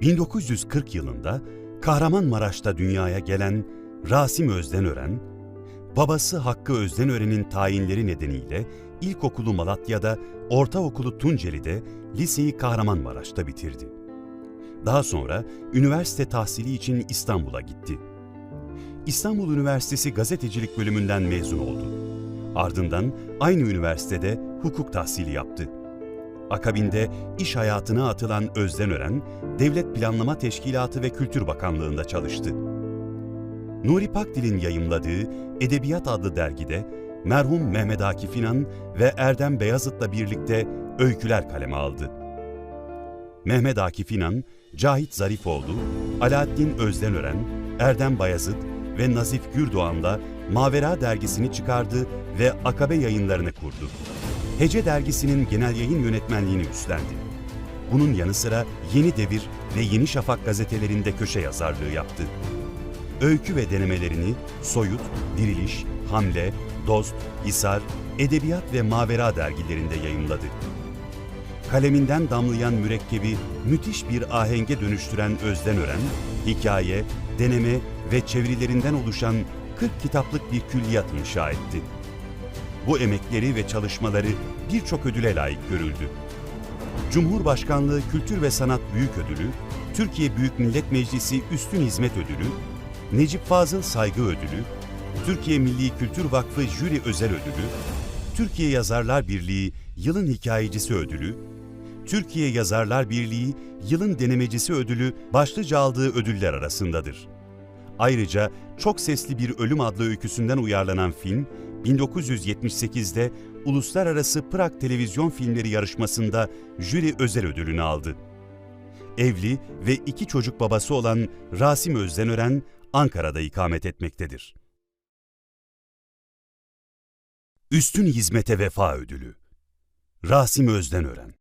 1940 yılında Kahramanmaraş'ta dünyaya gelen Rasim Özdenören, babası Hakkı Özdenören'in tayinleri nedeniyle ilkokulu Malatya'da, ortaokulu Tunceli'de, liseyi Kahramanmaraş'ta bitirdi. Daha sonra üniversite tahsili için İstanbul'a gitti. İstanbul Üniversitesi Gazetecilik bölümünden mezun oldu. Ardından aynı üniversitede hukuk tahsili yaptı. Akabinde iş hayatına atılan Özdenören, Devlet Planlama Teşkilatı ve Kültür Bakanlığı'nda çalıştı. Nuri Pakdil'in yayımladığı Edebiyat adlı dergide merhum Mehmet Akif İnan ve Erdem Beyazıt'la birlikte öyküler kaleme aldı. Mehmet Akif İnan, Cahit Zarifoğlu, Alaaddin Özdenören, Erdem Bayazıt ve Nazif Gürdoğan'la Mavera dergisini çıkardı ve Akabe yayınlarını kurdu. Hece dergisinin genel yayın yönetmenliğini üstlendi. Bunun yanı sıra Yeni Devir ve Yeni Şafak gazetelerinde köşe yazarlığı yaptı. Öykü ve denemelerini Soyut, Diriliş, Hamle, Dost, Hisar, Edebiyat ve Mavera dergilerinde yayımladı. Kaleminden damlayan mürekkebi müthiş bir ahenge dönüştüren Özdenören, hikaye, deneme ve çevirilerinden oluşan 40 kitaplık bir külliyat inşa etti. Bu emekleri ve çalışmaları birçok ödüle layık görüldü. Cumhurbaşkanlığı Kültür ve Sanat Büyük Ödülü, Türkiye Büyük Millet Meclisi Üstün Hizmet Ödülü, Necip Fazıl Saygı Ödülü, Türkiye Milli Kültür Vakfı Jüri Özel Ödülü, Türkiye Yazarlar Birliği Yılın Hikayecisi Ödülü, Türkiye Yazarlar Birliği Yılın Denemecisi Ödülü başlıca aldığı ödüller arasındadır. Ayrıca Çok Sesli Bir Ölüm adlı öyküsünden uyarlanan film, 1978'de Uluslararası Prag Televizyon Filmleri yarışmasında jüri özel ödülünü aldı. Evli ve iki çocuk babası olan Rasim Özdenören, Ankara'da ikamet etmektedir. Üstün Hizmete Vefa Ödülü Rasim Özdenören